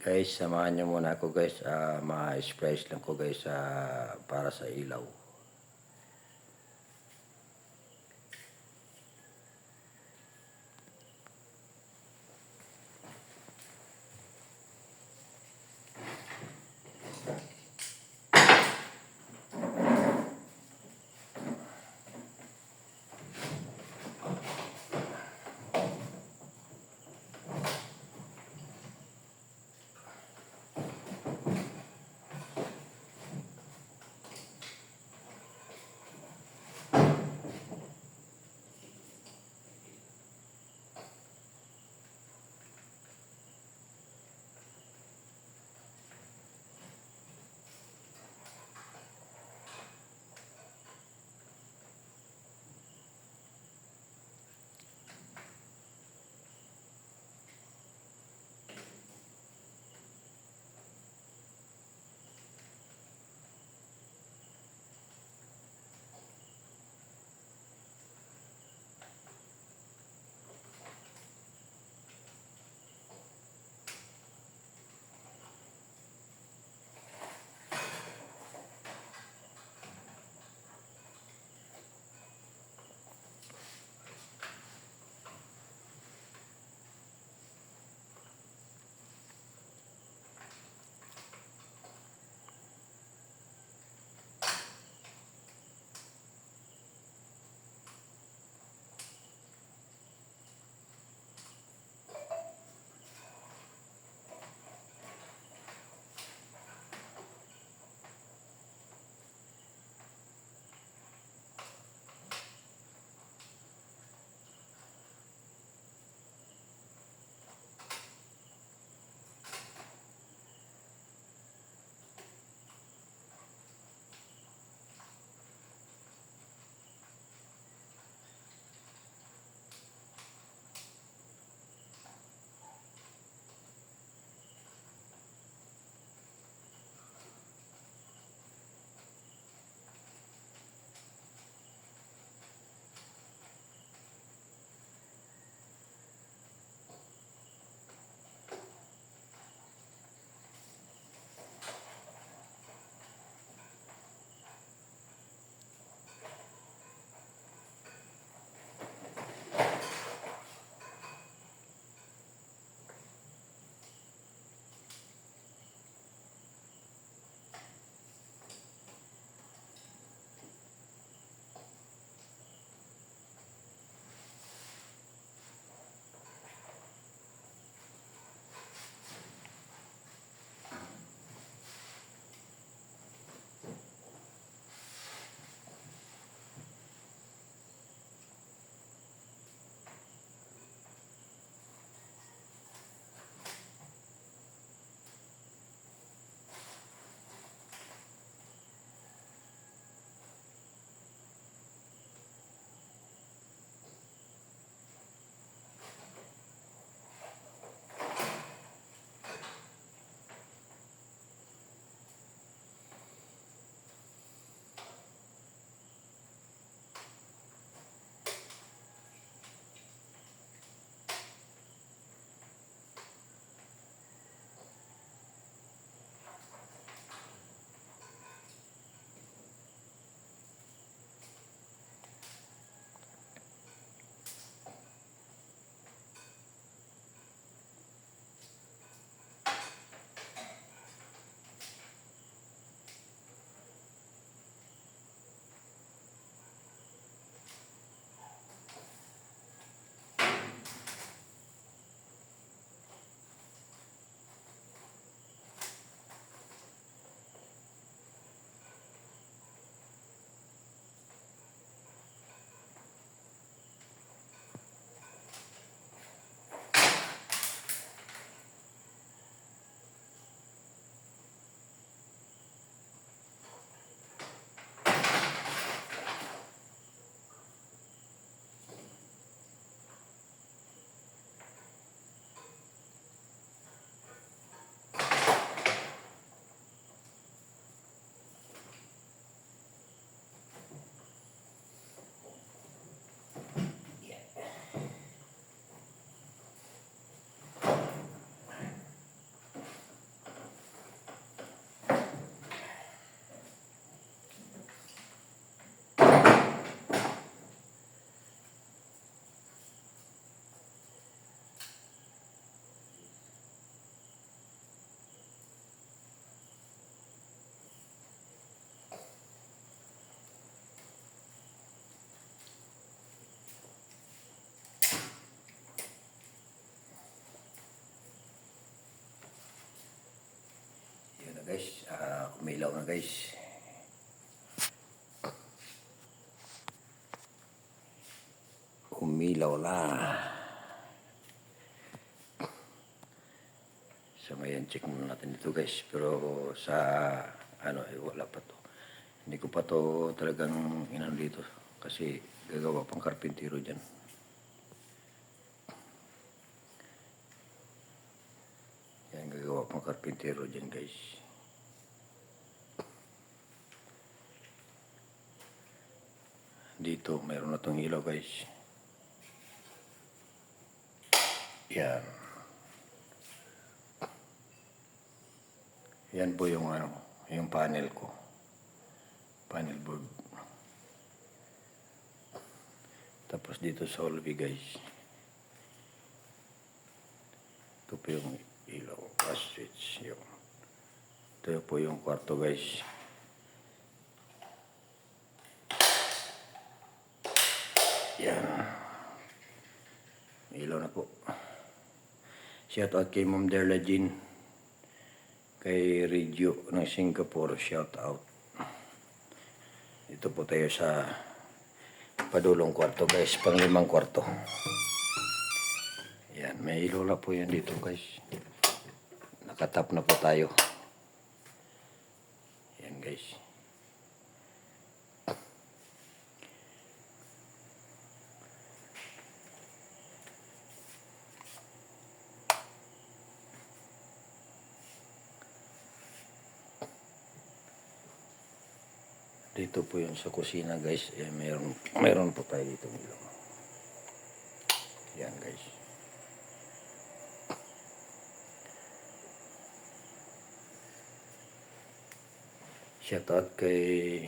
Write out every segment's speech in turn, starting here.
Guys, samahan nyo muna ako guys. Ah, ma-splice lang ko guys ah, para sa ilaw. Guys, ah, umilaw na guys. Umilaw na. So ngayon, check muna natin ito guys. Pero sa ano, eh, wala pa to. Hindi ko pa to talagang inan dito. Kasi gagawa pang karpintero dyan. Yan, gagawa pang karpintero dyan guys. Dito, mayroon na tong ilaw guys. Yan. Yan po yung ano, yung panel ko. Panel board. Tapos dito sa Olvi guys. Ito po yung ilaw. Switch. Yung. Ito po yung kwarto guys. Yan. Ilaw na po. Shout out kay Ma'am Derla Jean. Kay Radio ng Singapore. Shout out. Ito po tayo sa padulong kwarto guys. Panglimang kwarto. Yan. May ilola po yan dito guys. Nakatap na po tayo. Yan guys. Dito po yun sa kusina guys. Eh, meron, meron po tayo dito. Ilaw. Yan guys. Shout out kay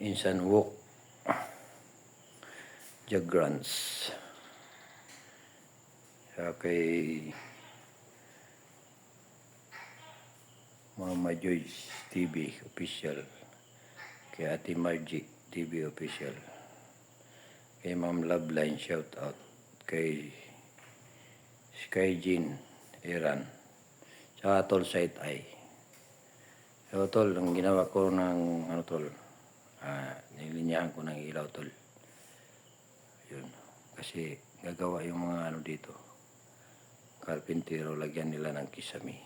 Insan Wok Jagrants. Kay Mama Joyce TV official. Kay Ate Margie TV official. Kay Ma'am Loveline shout out. Kay Sky Jean Iran. Saka Tol Site Eye. So, tol, ang ginawa ko ng, ano, tol, ah, nilinyahan ko ng ilaw, tol. Yun. Kasi, gagawa yung mga, ano, dito. Karpintero, lagyan nila ng kisame.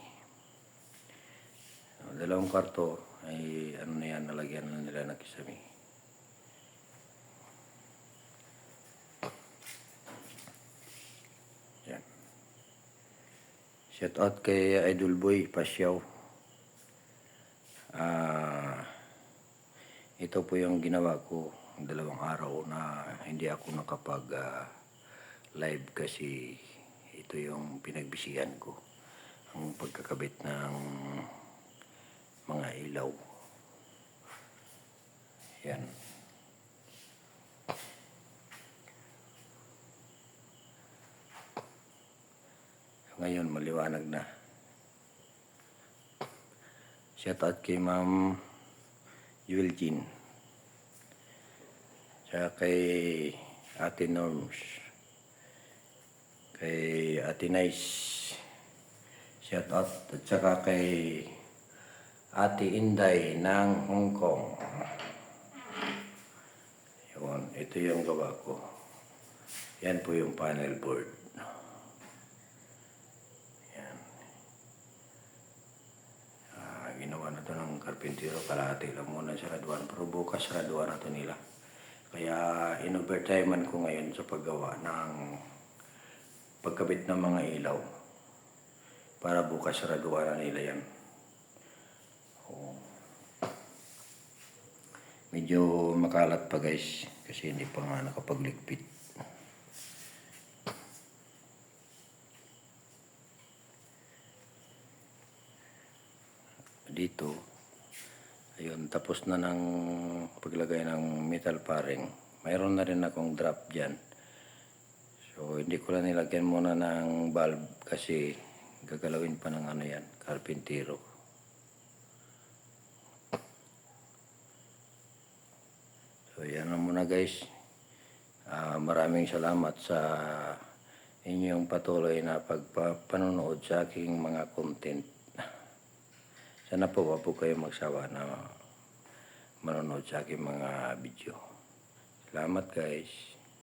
Dalawang kwarto, ay, ano yan, nalagyan na nila ng kisame. Yan. Shout out kay Idol Boy Pasyaw. Ah, ito po yung ginawa ko dalawang araw na hindi ako nakapag ah, live kasi ito yung pinagbisihan ko ang pagkakabit ng mga ilaw. Yan. Ngayon maliwanag na. Shout out kay Ma'am Yulgin. Tsaka kay Ate Norms. Kay Ate Nice. Shout out. At saka kay Ate Inday ng Hong Kong. Ito yung gawa ko. Yan po yung panel board. Yan. Ah, ginawa na to ng karpintero kalahati lang muna sa raduan pero bukas raduan na to nila kaya in-overtimean ko ngayon sa paggawa ng pagkabit ng mga ilaw para bukas raduan na nila yan Oo. Medyo makalat pa guys kasi hindi pa nga nakapagligpit. Dito ayun tapos na ng paglagay ng metal paring. Mayroon na rin akong drop dyan. So hindi ko lang nilagyan muna ng valve kasi gagalawin pa ng ano yan karpintero so yan na muna guys Ah, maraming salamat sa inyong patuloy na pagpapanonood sa aking mga content Sana po, wag po kayo magsawa na manonood sa aking mga video. Salamat guys.